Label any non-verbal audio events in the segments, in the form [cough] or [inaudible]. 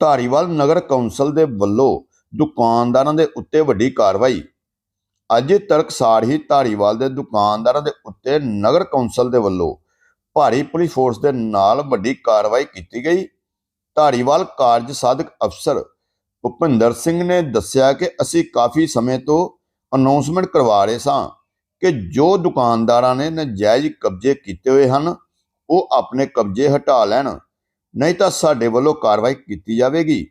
ਧਾਰੀਵਾਲ ਨਗਰ council ਦੇ ਵੱਲੋਂ ਦੁਕਾਨਦਾਰਾਂ ਦੇ ਉੱਤੇ ਵੱਡੀ ਕਾਰਵਾਈ। ਅੱਜ ਤੜਕਸਾਰ ਹੀ ਧਾਰੀਵਾਲ ਦੇ ਦੁਕਾਨਦਾਰਾਂ ਦੇ ਉੱਤੇ ਨਗਰ ਕੌਂਸਲ ਦੇ ਵੱਲੋਂ ਭਾਰੀ ਪੁਲਿਸ ਫੋਰਸ ਦੇ ਨਾਲ ਵੱਡੀ ਕਾਰਵਾਈ ਕੀਤੀ ਗਈ। ਧਾਰੀਵਾਲ ਕਾਰਜ ਸਾਧਕ ਅਫਸਰ ਭੁਪਿੰਦਰ ਸਿੰਘ ਨੇ ਦੱਸਿਆ ਕਿ ਅਸੀਂ ਕਾਫੀ ਸਮੇਂ ਤੋਂ ਅਨਾਉਂਸਮੈਂਟ ਕਰਵਾ ਰਹੇ ਸਾਂ ਕਿ ਜੋ ਦੁਕਾਨਦਾਰਾਂ ਨੇ ਨਜਾਇਜ਼ ਕਬਜ਼ੇ ਕੀਤੇ ਹੋਏ ਹਨ, ਉਹ ਆਪਣੇ ਕਬਜ਼ੇ ਹਟਾ ਲੈਣ। ਨਹੀਂ ਤਾਂ ਸਾਡੇ ਵੱਲੋਂ ਕਾਰਵਾਈ ਕੀਤੀ ਜਾਵੇਗੀ।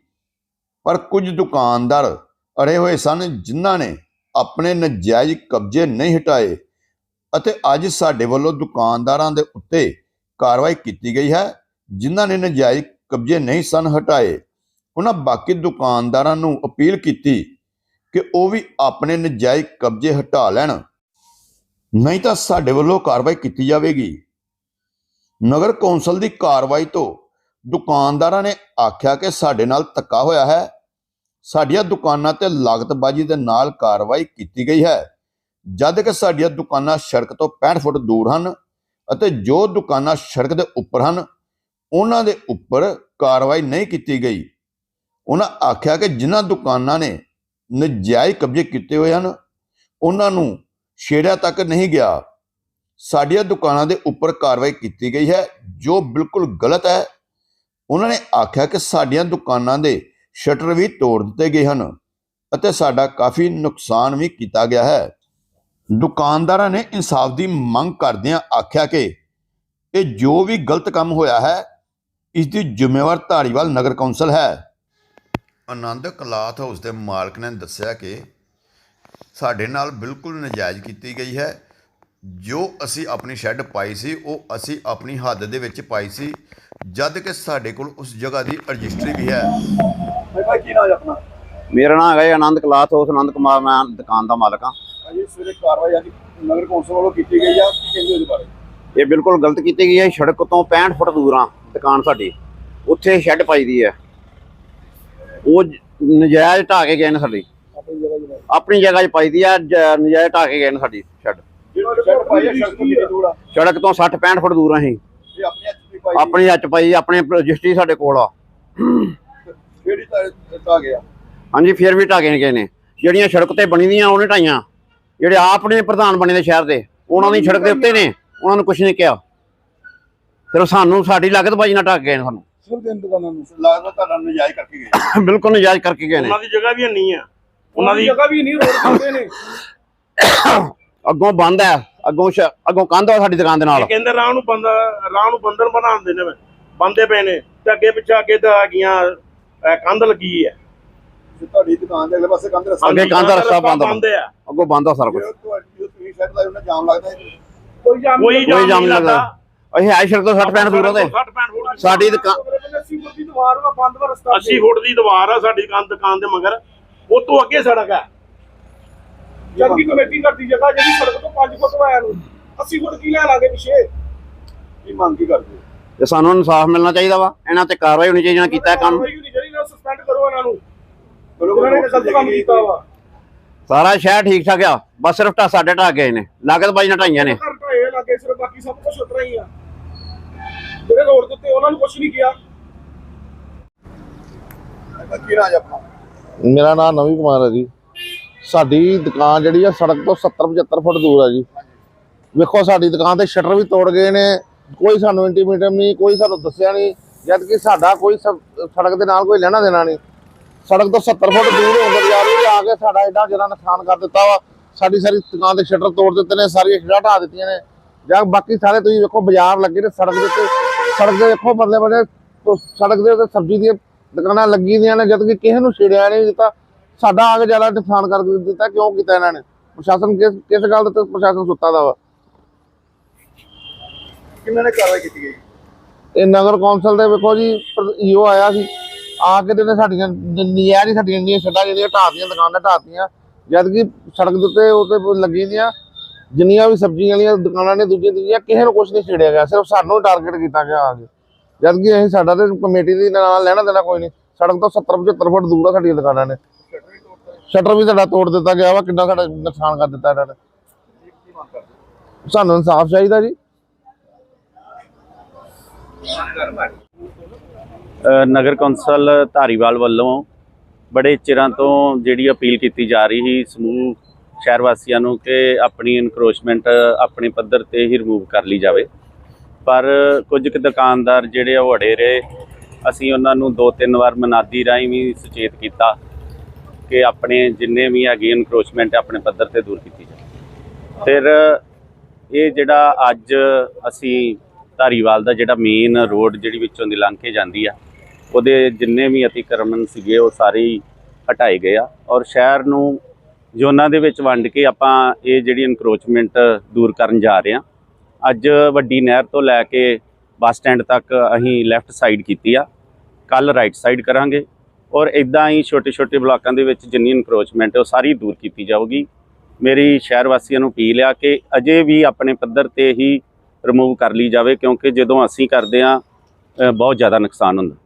ਪਰ ਕੁਝ ਦੁਕਾਨਦਾਰ ਅੜੇ ਹੋਏ ਸਨ ਜਿਨ੍ਹਾਂ ਨੇ ਆਪਣੇ ਨਜਾਇਜ਼ ਕਬਜ਼ੇ ਨਹੀਂ ਹਟਾਏ ਅਤੇ ਅੱਜ ਸਾਡੇ ਵੱਲੋਂ ਦੁਕਾਨਦਾਰਾਂ ਦੇ ਉੱਤੇ ਕਾਰਵਾਈ ਕੀਤੀ ਗਈ ਹੈ, ਜਿਨ੍ਹਾਂ ਨੇ ਨਜਾਇਜ਼ ਕਬਜ਼ੇ ਨਹੀਂ ਸਨ ਹਟਾਏ। ਉਹਨਾਂ ਬਾਕੀ ਦੁਕਾਨਦਾਰਾਂ ਨੂੰ ਅਪੀਲ ਕੀਤੀ ਕਿ ਉਹ ਵੀ ਆਪਣੇ ਨਜਾਇਜ਼ ਕਬਜ਼ੇ ਹਟਾ ਲੈਣ। ਨਹੀਂ ਤਾਂ ਸਾਡੇ ਵੱਲੋਂ ਕਾਰਵਾਈ ਕੀਤੀ ਜਾਵੇਗੀ। ਨਗਰ ਕੌਂਸਲ ਦੀ ਕਾਰਵਾਈ ਤੋਂ ਦੁਕਾਨਦਾਰਾਂ ਨੇ ਆਖਿਆ ਕਿ ਸਾਡੇ ਨਾਲ ਧੱਕਾ ਹੋਇਆ ਹੈ। ਸਾਡੀਆਂ ਦੁਕਾਨਾਂ ਤੇ ਲਾਗਤਬਾਜ਼ੀ ਦੇ ਨਾਲ ਕਾਰਵਾਈ ਕੀਤੀ ਗਈ ਹੈ। ਜਦ ਕਿ ਸਾਡੀਆਂ ਦੁਕਾਨਾਂ ਸੜਕ ਤੋਂ 65 ਫੁੱਟ ਦੂਰ ਹਨ ਅਤੇ ਜੋ ਦੁਕਾਨਾਂ ਸੜਕ ਦੇ ਉੱਪਰ ਹਨ, ਉਹਨਾਂ ਦੇ ਉੱਪਰ ਕਾਰਵਾਈ ਨਹੀਂ ਕੀਤੀ ਗਈ। ਉਹਨਾਂ ਆਖਿਆ ਕਿ ਜਿਨ੍ਹਾਂ ਦੁਕਾਨਾਂ ਨੇ ਨਜਾਇਜ਼ ਕਬਜ਼ੇ ਕੀਤੇ ਹੋਏ ਹਨ, ਉਹਨਾਂ ਨੂੰ ਛੇੜਿਆ ਤੱਕ ਨਹੀਂ ਗਿਆ। ਸਾਡੀਆਂ ਦੁਕਾਨਾਂ ਦੇ ਉੱਪਰ ਕਾਰਵਾਈ ਕੀਤੀ ਗਈ ਹੈ, ਜੋ ਬਿਲਕੁਲ ਗਲਤ ਹੈ। ਉਹਨਾਂ ਨੇ ਆਖਿਆ ਕਿ ਸਾਡੀਆਂ ਦੁਕਾਨਾਂ ਦੇ ਸ਼ਟਰ ਵੀ ਤੋੜ ਦਿੱਤੇ ਗਏ ਹਨ ਅਤੇ ਸਾਡਾ ਕਾਫੀ ਨੁਕਸਾਨ ਵੀ ਕੀਤਾ ਗਿਆ ਹੈ। ਦੁਕਾਨਦਾਰਾਂ ਨੇ ਇਨਸਾਫ ਦੀ ਮੰਗ ਕਰਦਿਆਂ ਆਖਿਆ ਕਿ ਇਹ ਜੋ ਵੀ ਗਲਤ ਕੰਮ ਹੋਇਆ ਹੈ, ਇਸ ਦੀ ਜ਼ਿੰਮੇਵਾਰ ਧਾਰੀਵਾਲ ਨਗਰ ਕੌਂਸਲ ਹੈ। ਆਨੰਦ ਕਲਾਥ ਹਾਊਸ ਦੇ ਮਾਲਕ ਨੇ ਦੱਸਿਆ ਕਿ ਸਾਡੇ ਨਾਲ ਬਿਲਕੁਲ ਨਜਾਇਜ਼ ਕੀਤੀ ਗਈ ਹੈ। ਜੋ ਅਸੀਂ ਆਪਣੀ ਸ਼ੈੱਡ ਪਾਈ ਸੀ, ਉਹ ਅਸੀਂ ਆਪਣੀ ਹੱਦ ਦੇ ਵਿੱਚ ਪਾਈ ਸੀ। ਜਦ ਕਿ ਸਾਡੇ ਕੋਲ ਉਸ ਜਗ੍ਹਾ ਦੀ ਰਜਿਸਟਰੀ ਵੀ ਹੈ। ਭਾਈ ਕੀ ਨਾਮ ਹੈ ਆਪਣਾ? ਮੇਰਾ ਨਾਮ ਹੈਗਾ ਆਨੰਦ ਕਲਾਥ ਹਾਊਸ ਆਨੰਦ ਕੁਮਾਰ ਮੈਂ ਦੁਕਾਨ ਦਾ ਮਾਲਕ ਹਾਂ। ਅਜੇ ਸਵੇਰੇ ਕਾਰਵਾਈ ਅੱਜ ਨਗਰ ਕੌਂਸਲ ਵੱਲੋਂ ਕੀਤੀ ਗਈ ਆ ਕੀ ਕਹਿੰਦੇ ਉਹਦੇ ਬਾਰੇ? ਇਹ ਬਿਲਕੁਲ ਗਲਤ ਕੀਤੀ ਗਈ ਹੈ ਸੜਕ ਤੋਂ 65 ਫੁੱਟ ਦੂਰ ਆ ਦੁਕਾਨ ਸਾਡੀ। ਉੱਥੇ ਸ਼ੈੱਡ ਪਾਈ ਦੀ ਹੈ। ਉਹ ਨਜਾਇਜ਼ ਢਾਹ ਕੇ ਗਏ ਨੇ ਸਾਡੀ। ਆਪਣੀ ਜਗ੍ਹਾ 'ਚ ਪਾਈ। ਦੀ ਹੈ ਜ- ਨਜਾਇਜ਼ ਢਾਹ ਕੇ ਗਏ ਨੇ ਸਾਡੀ ਸ਼ੈੱਡ। ਆ ਆ? ਸੜਕ ਤੋਂ 60 65 ਫੁੱਟ ਦੂਰ ਆ ਅਸੀਂ। ਆਪਣੇ ਹੱਥ ਦੀ ਪਾਈ ਆਪਣੀ ਰਜਿਸਟਰੀ ਸਾਡੇ ਕੋਲ ਆ। ਕਿਹੜੀ ਤਾਂ ਗਿਆ ਹਾਂਜੀ ਫਿਰ ਵੀ ਗਏ ਨੇ ਜਿਹੜੀਆਂ ਸੜਕ ਤੇ ਬਣੀ ਦੀਆਂ ਉਹਨੇ ਢਾਈਆਂ। ਜਿਹੜੇ ਆਪਣੇ ਪ੍ਰਧਾਨ ਬਣੇ ਦੇ ਸ਼ਹਿਰ ਦੇ ਉਹਨਾਂ ਦੀ ਸੜਕ ਦੇ ਉੱਤੇ ਨੇ। ਉਹਨਾਂ ਨੂੰ ਕੁਝ ਨਹੀਂ ਕਿਹਾ। ਫਿਰ ਸਾਨੂੰ ਸਾਡੀ ਲਾਗਤ ਬਾਜੀ ਨਾਲ ਢੱਕ ਗਏ ਨੇ ਸਾਨੂੰ। ਸਿਰ ਦੇ ਦੁਕਾਨਾਂ ਨੂੰ ਲੱਗਦਾ ਤੁਹਾਡਾ ਨਜਾਇਜ਼ ਕਰਕੇ ਗਏ। [coughs] ਬਿਲਕੁਲ ਨਜਾਇਜ਼ ਕਰਕੇ ਗਏ ਨੇ। ਉਹਨਾਂ ਦੀ ਜਗ੍ਹਾ ਵੀ ਨਹੀਂ ਆ। ਉਹਨਾਂ ਦੀ ਜਗ੍ਹਾ ਵੀ ਨਹੀਂ ਰੋਡ ਕਰਦੇ ਨੇ। ਅੱਗੋਂ ਬੰਦ ਹੈ। ਅੱਗੋਂ ਅੱਗੋਂ ਕੰਧ ਆ ਸਾਡੀ ਦੁਕਾਨ ਦੇ ਨਾਲ। ਇਹ ਕਹਿੰਦੇ ਰਾਹ ਨੂੰ ਬੰਦਾ ਰਾਹ ਨੂੰ ਬੰਦਰ ਬਣਾਉਂਦੇ ਨੇ ਬੰਦੇ ਪਏ ਨੇ ਤੇ ਅੱਗੇ ਪਿੱਛੇ ਅੱਗੇ ਤਾਂ ਹੈਗੀਆਂ ਅਹ ਕੰਧ ਲੱਗੀ ਹੈ। ਤੇ ਤੁਹਾਡੀ ਦੁਕਾਨ ਦੇ ਅਗਲੇ ਪਾਸੇ ਕੰਧ ਰਸਤਾ ਅੱਗੇ ਕੰਧ ਦਾ ਰਸਤਾ ਬੰਦ ਆ। ਬੰਦ ਆ। ਅੱਗੋਂ ਬੰਦ ਆ ਸਾਰਾ ਕੁਝ ਤੁਸੀਂ ਉਹਨਾਂ ਜਾਮ ਲੱਗਦਾ ਕੋਈ ਜਾਮ ਕੋਈ ਜਾਮ ਲੱਗਦਾ। ਅਸੀਂ ਸੜਕ ਤੋਂ 60 ਪੈਣ ਦੂਰ ਆ ਤੇ 60 65 ਫੁੱਟ ਸਾਡੀ ਦੁਕਾਨ 80 ਫੁੱਟ ਦੀ ਦੀਵਾਰ ਵਾ ਬੰਦ ਵਾ ਰਸਤਾ। 80 ਫੁੱਟ ਦੀ ਦੀਵਾਰ ਆ ਸਾਡੀ ਦੁਕਾਨ ਦੁਕਾਨ ਦੇ ਮਗਰ। ਉਹ ਤੋਂ ਅੱਗੇ ਸੜਕ ਹੈ ਜਦ ਕੀ ਕਮੇਟੀ ਕਰਦੀ ਜਗ੍ਹਾ ਜਿਹੜੀ ਸੜਕ ਤੋਂ 5 ਫੁੱਟ ਵਾਇਆ ਨੂੰ 80 ਫੁੱਟ ਕੀ ਲੈਣ ਆਗੇ ਪਿਛੇ? ਕੀ ਮੰਗ ਕੀ ਕਰਦੇ ਤੇ ਸਾਨੂੰ ਇਨਸਾਫ ਮਿਲਣਾ ਚਾਹੀਦਾ ਵਾ। ਇਹਨਾਂ ਤੇ ਕਾਰਵਾਈ ਹੋਣੀ ਚਾਹੀਦੀ ਇਹਨਾਂ ਕੀਤਾ ਇਹ ਕੰਮ ਚਾਹੀਦੀ ਨਾ ਸਸਪੈਂਡ ਕਰੋ ਇਹਨਾਂ ਨੂੰ। ਉਹਨਾਂ ਨੇ ਗਲਤ ਕੰਮ ਕੀਤਾ ਵਾ। ਸਾਰਾ ਸ਼ਹਿਰ ਠੀਕ ਠਾਕ ਆ। ਬਸ ਸਿਰਫ ਢਾ ਸਾਡੇ ਢਾ ਗਏ ਨੇ। ਲਾਗਤ ਬਾਜੀ ਨਾਲ ਢਾਈਆਂ ਨੇ। ਘਰ ਢਾਏ ਲੱਗੇ ਸਿਰ ਬਾਕੀ ਸਭ ਕੁਝ ਉਤਰਾ ਹੀ ਆ। ਜਿਹੜੇ ਰੋਡ ਦੇ ਉੱਤੇ ਉਹਨਾਂ ਨੂੰ ਕੁਝ ਨਹੀਂ ਕੀਤਾ ਕੀ ਰਾਜ ਆਪਣਾ? ਮੇਰਾ ਨਾਮ ਨਵੀ ਕੁਮਾਰ ਹੈ ਜੀ। ਸਾਡੀ ਦੁਕਾਨ ਜਿਹੜੀ ਆ ਸੜਕ ਤੋਂ 70 75 ਫੁੱਟ ਦੂਰ ਆ ਜੀ। ਵੇਖੋ, ਸਾਡੀ ਦੁਕਾਨ ਤੇ ਸ਼ਟਰ ਵੀ ਤੋੜ ਗਏ ਨੇ। ਕੋਈ ਸਾਨੂੰ ਇੰਟੀਮੇਟਮ ਨਹੀਂ, ਕੋਈ ਸਾਨੂੰ ਦੱਸਿਆ ਨਹੀਂ। ਜਦ ਕਿ ਸਾਡਾ ਕੋਈ ਸੜਕ ਦੇ ਨਾਲ ਕੋਈ ਲੈਣਾ ਦੇਣਾ ਨਹੀਂ। ਸੜਕ ਤੋਂ 70 ਫੁੱਟ ਦੂਰ ਹੋਣ ਦੇ ਬਜਾਏ ਆ ਕੇ ਸਾਡਾ ਐਡਾ ਜਿਹੜਾ ਨੁਕਸਾਨ ਕਰ ਦਿੱਤਾ ਵਾ। ਸਾਡੀ ਸਾਰੀ ਦੁਕਾਨ ਦੇ ਸ਼ਟਰ ਤੋੜ ਦਿੱਤੇ ਨੇ, ਸਾਰੀਆਂ ਸ਼ਟਰਾਂ ਢਾਹ ਦਿੱਤੀਆਂ ਨੇ। ਜਾਂ ਬਾਕੀ ਸਾਰੇ ਤੁਸੀਂ ਵੇਖੋ, ਬਾਜ਼ਾਰ ਲੱਗੇ ਨੇ ਸੜਕ ਦੇ ਉੱਤੇ। ਸੜਕ ਦੇ ਵੇਖੋ ਬੰਦੇ ਸੜਕ ਦੇ ਉੱਤੇ ਸਬਜ਼ੀ ਦੀਆਂ ਦੁਕਾਨਾਂ ਲੱਗੀ ਦੀਆਂ ਨੇ ਜਦ ਕਿ ਕਿਸੇ ਨੂੰ ਛੇੜਿਆ ਨਹੀਂ ਦਿੱਤਾ ਸਾਡਾ ਆ ਕੇ ਜ਼ਿਆਦਾ ਨੁਕਸਾਨ ਕਰ ਦਿੱਤਾ ਕਿਉਂ ਕੀਤਾ ਇਹਨਾਂ ਨੇ? ਪ੍ਰਸ਼ਾਸਨ ਕਿਸ ਕਿਸ ਗੱਲ ਤੇ ਪ੍ਰਸ਼ਾਸਨ ਸੁੱਤਾ ਦਾ ਵਾ? ਕਿੰਨਾਂ ਨੇ ਕਾਰਵਾਈ ਕੀਤੀ ਗਈ? ਇਹ ਨਗਰ ਕੌਂਸਲ ਦੇ ਵੇਖੋ ਜੀ ਈਓ ਆਇਆ ਸੀ ਆ ਕੇ ਤੇ ਸਾਡੀਆਂ ਨ- ਨਜਾਇਜ਼ ਹੀ ਸਾਡੀਆਂ ਜਿਹੜੀਆਂ ਛੱਡਾਂ ਜਿਹੜੀਆਂ ਢਾਹਤੀਆਂ ਦੁਕਾਨਾਂ ਢਾਹਤੀਆਂ ਜਦ ਕਿ ਸੜਕ ਦੇ ਉੱਤੇ ਉੱਤੇ ਲੱਗੀ ਦੀਆਂ ਜਿੰਨੀਆਂ ਵੀ ਸਬਜ਼ੀਆਂ ਵਾਲੀਆਂ ਦੁਕਾਨਾਂ ਨੇ ਦੂਜੀਆਂ ਦੂਜੀਆਂ ਕਿਸੇ ਨੂੰ ਕੁਝ ਨਹੀਂ ਛੇੜਿਆ ਗਿਆ ਸਿਰਫ ਸਾਨੂੰ ਟਾਰਗੇਟ ਕੀਤਾ ਗਿਆ ਆ ਕੇ। ਜਦ ਕਿ ਅਸੀਂ ਸਾਡਾ ਤੇ ਕਮੇਟੀ ਦੀ ਨਾਲ ਲੈਣਾ ਦੇਣਾ ਕੋਈ ਨਹੀਂ ਸੜਕ ਤੋਂ 70 75 ਫੁੱਟ ਦੂਰ ਆ ਸਾਡੀਆਂ ਦੁਕਾਨਾਂ ਨੇ। ਸ਼ਟਰ ਵੀ ਸਾਡਾ ਤੋੜ ਦਿੱਤਾ ਗਿਆ ਵਾ, ਕਿੰਨਾ ਸਾਡਾ ਨੁਕਸਾਨ ਕਰ ਦਿੱਤਾ ਇਹਨਾਂ ਨੇ। ਸਾਨੂੰ ਇਨਸਾਫ ਚਾਹੀਦਾ ਜੀ। ਨਗਰ ਕੌਂਸਲ ਧਾਰੀਵਾਲ ਵੱਲੋਂ ਬੜੇ ਚਿਰਾਂ ਤੋਂ ਜਿਹੜੀ ਅਪੀਲ ਕੀਤੀ ਜਾ ਰਹੀ ਸੀ ਸਮੂਹ ਸ਼ਹਿਰ ਵਾਸੀਆਂ ਨੂੰ ਕਿ ਆਪਣੀ ਇਨਕਰੋਚਮੈਂਟ ਆਪਣੇ ਪੱਧਰ ਤੇ ਹੀ ਰਿਮੂਵ ਕਰ ਲਈ ਜਾਵੇ। ਪਰ ਕੁਝ ਕੁ ਦੁਕਾਨਦਾਰ ਜਿਹੜੇ ਉਹ ਅੜੇ ਰਹੇ। ਅਸੀਂ ਉਹਨਾਂ ਨੂੰ ਦੋ ਤਿੰਨ ਵਾਰ ਮਨਾਦੀ ਰਾਹੀਂ ਵੀ ਸੁਚੇਤ ਕੀਤਾ। ਕਿ ਆਪਣੇ ਜਿੰਨੇ ਵੀ ਹੈਗੇ ਇਨਕਰੋਚਮੈਂਟ ਆਪਣੇ ਪੱਧਰ ਤੇ ਦੂਰ ਕੀਤੀ ਜਾਵੇ। ਫਿਰ ਇਹ ਜਿਹੜਾ ਅੱਜ ਅਸੀਂ ਧਾਰੀਵਾਲ ਦਾ ਜਿਹੜਾ ਮੇਨ ਰੋਡ ਜਿਹੜੀ ਵਿੱਚੋਂ ਦੀ ਲੰਘ ਕੇ ਜਾਂਦੀ ਆ, ਉਹਦੇ ਜਿੰਨੇ ਵੀ ਅਤੀਕਰਮਨ ਸੀਗੇ, ਉਹ ਸਾਰੇ ਹੀ ਹਟਾਏ ਗਏ ਆ। ਔਰ ਸ਼ਹਿਰ ਨੂੰ ਜ਼ੋਨਾਂ ਦੇ ਵਿੱਚ ਵੰਡ ਕੇ ਆਪਾਂ ਇਹ ਜਿਹੜੀ ਇਨਕਰੋਚਮੈਂਟ ਦੂਰ ਕਰਨ ਜਾ ਰਹੇ ਆ। ਅੱਜ ਵੱਡੀ ਨਹਿਰ ਤੋਂ ਲੈ ਕੇ ਬੱਸ ਸਟੈਂਡ ਤੱਕ ਅਸੀਂ ਲੈਫਟ ਸਾਈਡ ਕੀਤੀ ਆ। ਕੱਲ ਰਾਈਟ ਸਾਈਡ ਕਰਾਂਗੇ। ਔਰ ਇਦਾਂ ਹੀ ਛੋਟੇ ਛੋਟੇ ਬਲਾਕਾਂ ਦੇ ਵਿੱਚ ਜਿੰਨੀ ਇਨਕਰੋਚਮੈਂਟ ਹੈ, ਉਹ ਸਾਰੀ ਦੂਰ ਕੀਤੀ ਜਾਊਗੀ। ਮੇਰੀ ਸ਼ਹਿਰ ਵਾਸੀਆਂ ਨੂੰ ਅਪੀਲ ਆ ਕਿ ਅਜੇ ਵੀ ਆਪਣੇ ਪੱਧਰ ਤੇ ਹੀ ਰਿਮੂਵ ਕਰ ਲਈ ਜਾਵੇ, ਕਿਉਂਕਿ ਜਦੋਂ ਅਸੀਂ ਕਰਦੇ ਆ ਬਹੁਤ ਜ਼ਿਆਦਾ ਨੁਕਸਾਨ ਹੁੰਦਾ।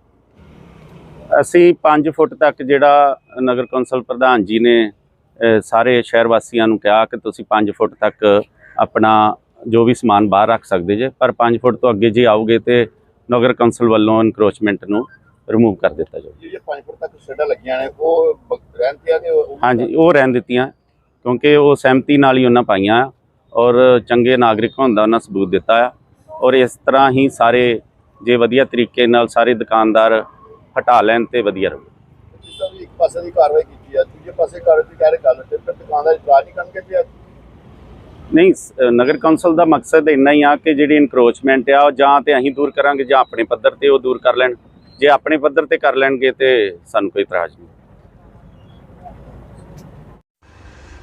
ਅਸੀਂ 5 ਫੁੱਟ ਤੱਕ ਜਿਹੜਾ ਨਗਰ ਕੌਂਸਲ ਪ੍ਰਧਾਨ ਜੀ ਨੇ ਸਾਰੇ ਸ਼ਹਿਰ ਵਾਸੀਆਂ ਨੂੰ ਕਿਹਾ ਕਿ ਤੁਸੀਂ 5 ਫੁੱਟ ਤੱਕ ਆਪਣਾ ਜੋ ਵੀ ਸਮਾਨ ਬਾਹਰ ਰੱਖ ਸਕਦੇ ਜੇ, ਪਰ 5 ਫੁੱਟ ਤੋਂ ਅੱਗੇ ਜੇ ਆਓਗੇ ਤੇ ਨਗਰ ਕੌਂਸਲ ਵੱਲੋਂ ਇਨਕਰੋਚਮੈਂਟ ਨੂੰ ਰਿਮੂਵ ਕਰ ਦਿੱਤਾ ਜਾਊ। ਜਿਹੜੀਆਂ 5 ਫੁੱਟ ਤੱਕ ਸ਼ੈਡਾਂ ਲੱਗੀਆਂ ਨੇ ਉਹ ਰਹਿੰਦੀਆਂ ਨੇ ਹਾਂਜੀ ਉਹ ਰਹਿਣ ਦਿੱਤੀਆਂ ਕਿਉਂਕਿ ਉਹ ਸਹਿਮਤੀ ਨਾਲ ਹੀ ਉਹਨਾਂ ਪਾਈਆਂ ਆ ਔਰ ਚੰਗੇ ਨਾਗਰਿਕ ਹੋਣ ਦਾ ਉਹਨਾਂ ਸਬੂਤ ਦਿੱਤਾ ਆ ਔਰ ਇਸ ਤਰ੍ਹਾਂ ਹੀ ਸਾਰੇ ਜੇ ਵਧੀਆ ਤਰੀਕੇ ਨਾਲ ਸਾਰੇ ਦੁਕਾਨਦਾਰ ਹਟਾ ਲੈਣ ਤੇ ਵਧੀਆ ਰਹੂ। ਜਿਸ ਤਰ੍ਹਾਂ ਵੀ ਇੱਕ ਪਾਸੇ ਦੀ ਕਾਰਵਾਈ ਕੀਤੀ ਆ ਦੂਜੇ ਪਾਸੇ ਕਾਰਵਾਈ ਦੀ ਕਹਿ ਰਹੇ ਗੱਲ ਤੇ ਫਿਰ ਦੁਕਾਨਦਾਰ ਇਤਰਾਜ਼ ਨਹੀਂ ਕਰਨਗੇ ਤੇ ਨਹੀਂ ਸ- ਅ, ਨਗਰ ਕੌਂਸਲ ਦਾ ਮਕਸਦ ਇੰਨਾ ਹੀ ਆ ਕਿ ਜਿਹੜੀ ਇਨਕਰੋਚਮੈਂਟ ਆ ਉਹ ਜਾਂ ਤੇ ਅਸੀਂ ਦੂਰ ਕਰਾਂਗੇ ਜਾਂ ਆਪਣੇ ਪੱਧਰ ਤੇ ਉਹ ਦੂਰ ਕਰ ਲੈਣ। ਜੇ ਆਪਣੇ ਪੱਧਰ ਤੇ ਕਰ ਲੈਣਗੇ ਤੇ ਸਾਨੂੰ ਕੋਈ ਇਤਰਾਜ਼ ਨਹੀਂ।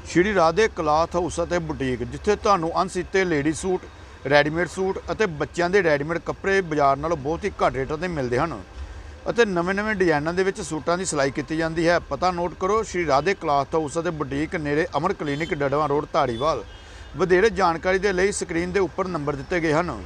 ਸ਼੍ਰੀ ਰਾਧੇ ਕਲਾਥ ਹਾਊਸ ਅਤੇ ਬੁਟੀਕ, ਜਿੱਥੇ ਤੁਹਾਨੂੰ ਅਣਸੀਤੇ ਲੇਡੀ ਸੂਟ, ਰੈਡੀਮੇਡ ਸੂਟ ਅਤੇ ਬੱਚਿਆਂ ਦੇ ਰੈਡੀਮੇਡ ਕੱਪੜੇ ਬਾਜ਼ਾਰ ਨਾਲੋਂ ਬਹੁਤ ਹੀ ਘੱਟ ਰੇਟਾਂ ਤੇ ਮਿਲਦੇ ਹਨ ਅਤੇ ਨਵੇਂ-ਨਵੇਂ ਡਿਜ਼ਾਈਨਾਂ ਦੇ ਵਿੱਚ ਸੂਟਾਂ ਦੀ ਸਿਲਾਈ ਕੀਤੀ ਜਾਂਦੀ ਹੈ। ਪਤਾ ਨੋਟ ਕਰੋ, ਸ਼੍ਰੀ ਰਾਧੇ ਕਲਾਥ ਹਾਊਸ ਅਤੇ ਬੁਟੀਕ ਨੇੜੇ ਅਮਰ ਕਲੀਨਿਕ ਡੜਵਾ ਰੋਡ, ਧਾਰੀਵਾਲ। ਵਧੇਰੇ ਜਾਣਕਾਰੀ ਦੇ ਲਈ ਸਕਰੀਨ ਦੇ ਉੱਪਰ ਨੰਬਰ ਦਿੱਤੇ ਗਏ ਹਨ।